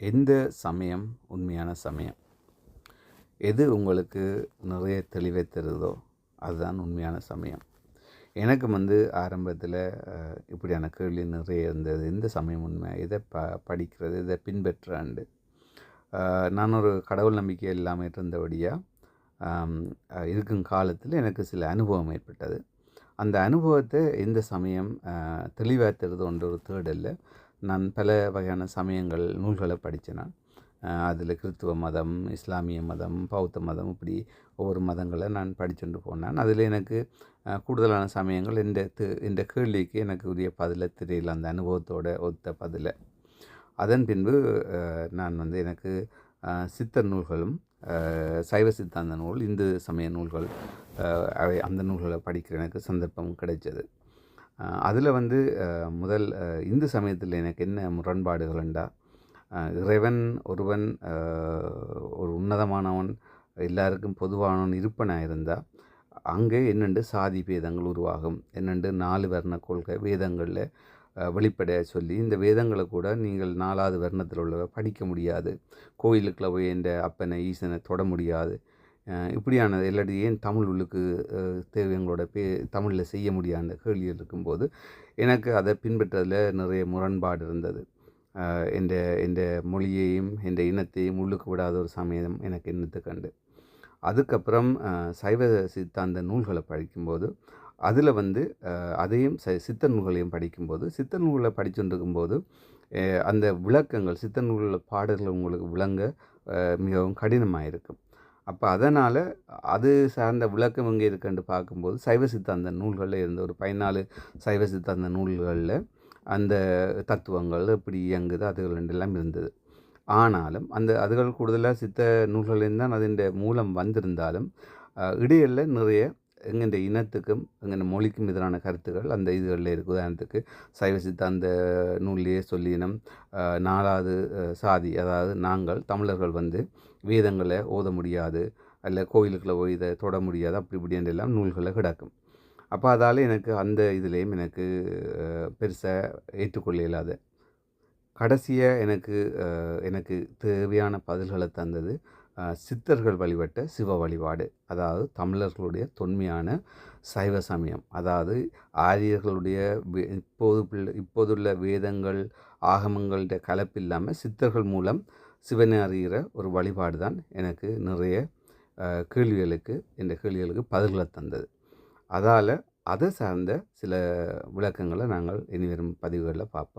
எந்த சமயம் உண்மையான சமயம் எது உங்களுக்கு நிறைய தெளிவை தருதோ அதுதான் உண்மையான சமயம். எனக்கு வந்து ஆரம்பத்தில் இப்படியான கேள்வி நிறைய இருந்தது. எந்த சமயம் உண்மை? எதை ப படிக்கிறது? இதை பின்பற்றாண்டு நான் ஒரு கடவுள் நம்பிக்கை இல்லாமல் இருந்தபடியாக இருக்கும் காலத்தில் எனக்கு சில அனுபவம் ஏற்பட்டது. அந்த அனுபவத்தை எந்த சமயம் தெளிவாக தருது ஒரு தேடலில் நான் பல வகையான சமயங்கள் நூல்களை படித்தேன் நான். அதில் கிறித்துவ மதம் இஸ்லாமிய மதம் பௌத்த மதம் இப்படி ஒவ்வொரு மதங்களை நான் படிச்சுட்டு போனேன் அதில் எனக்கு கூடுதலான சமயங்கள் இந்த இந்த கேள்விக்கு எனக்கு உரிய பதிலை தெரியல அந்த அனுபவத்தோட ஒத்த பதிலை. அதன் பின்பு நான் வந்து எனக்கு சித்தர் நூல்களும் சைவ சித்தாந்த நூல் இந்து சமய நூல்கள் அவை அந்த நூல்களை படிக்கிற எனக்கு சந்தர்ப்பம் கிடைச்சது. அதில் வந்து முதல் இந்து சமயத்தில் எனக்கு என்ன முரண்பாடுகள்ண்டா இறைவன் ஒருவன் ஒரு உன்னதமானவன் எல்லாருக்கும் பொதுவானவன் இருப்பனாக இருந்தால் அங்கே என்னென்று சாதி பேதங்கள் உருவாகும். என்னென்று நாலு வர்ண கொள்கை வேதங்களில் வெளிப்படைய சொல்லி இந்த வேதங்களை கூட நீங்கள் நாலாவது வர்ணத்தில் உள்ள படிக்க முடியாது. கோயிலுக்குள்ள போய் என்ற அப்பனை ஈசனை தொட முடியாது. இப்படியானது இல்லாட்டி ஏன் தமிழ் உள்ளுக்கு தேவை எங்களோட பே தமிழில் செய்ய முடியாத கேள்விகள் இருக்கும்போது எனக்கு அதை பின்பற்றதில் நிறைய முரண்பாடு இருந்தது. இந்த இந்த மொழியையும் இந்த இனத்தையும் உள்ளுக்கு விடாத ஒரு சமயம் எனக்கு எண்ணத்து கண்டு. அதுக்கப்புறம் சைவ சித்தாந்த நூல்களை படிக்கும்போது அதில் வந்து அதையும் ச சித்த நூல்களையும் படிக்கும்போது சித்த நூல்களை படிச்சுட்டு இருக்கும்போது அந்த விளக்கங்கள் சித்த நூல்களில் பாடல்கள் உங்களுக்கு விளங்க மிகவும் கடினமாக இருக்கும் அப்போ அதனால் அது சார்ந்த விளக்கம் எங்கே இருக்குன்னு பார்க்கும்போது சைவ சித்தாந்த நூல்களில் இருந்த ஒரு பதினாலு சைவ சித்தாந்த நூல்களில் அந்த தத்துவங்கள் எப்படி இயங்குது அதுகள் ரெண்டெல்லாம் இருந்தது. ஆனாலும் அந்த அதுகள் கூடுதலாக சித்த நூல்களில் தான் அதன் மூலம் வந்திருந்தாலும் இடையில் நிறைய எங்கெந்த இனத்துக்கும் எங்கெந்த மொழிக்கும் எதிரான கருத்துக்கள் அந்த இதுகளில் இருக்குது உதாரணத்துக்கு சைவ சித்தாந்த நூல்லையே சொல்லினம் நாலாவது சாதி அதாவது நாங்கள் தமிழர்கள் வந்து வேதங்களை ஓத முடியாது அல்ல கோயிலுக்குள்ளே போய் இதை தொட முடியாது அப்படி இப்படின்ற எல்லாம் நூல்களை கிடக்கும். அப்போ அதால் எனக்கு அந்த இதுலேயும் எனக்கு பெருசாக ஏற்றுக்கொள்ள இல்லாத கடைசியாக எனக்கு எனக்கு தேவையான பதில்களை தந்தது சித்தர்கள் வழிபட்ட சிவ வழிபாடு அதாவது தமிழர்களுடைய தொன்மையான சைவ சமயம். அதாவது ஆரியர்களுடைய இப்போது இப்போதுள்ள வேதங்கள் ஆகமங்களுடைய கலப்பு இல்லாமல் சித்தர்கள் மூலம் சிவனை அறிகிற ஒரு வழிபாடு தான் எனக்கு நிறைய கேள்விகளுக்கு இந்த கேள்விகளுக்கு பதில்களை தந்தது. அதால் அதை சார்ந்த சில விளக்கங்களை நாங்கள் இனி வரும் பதிவுகளில் பார்ப்போம்.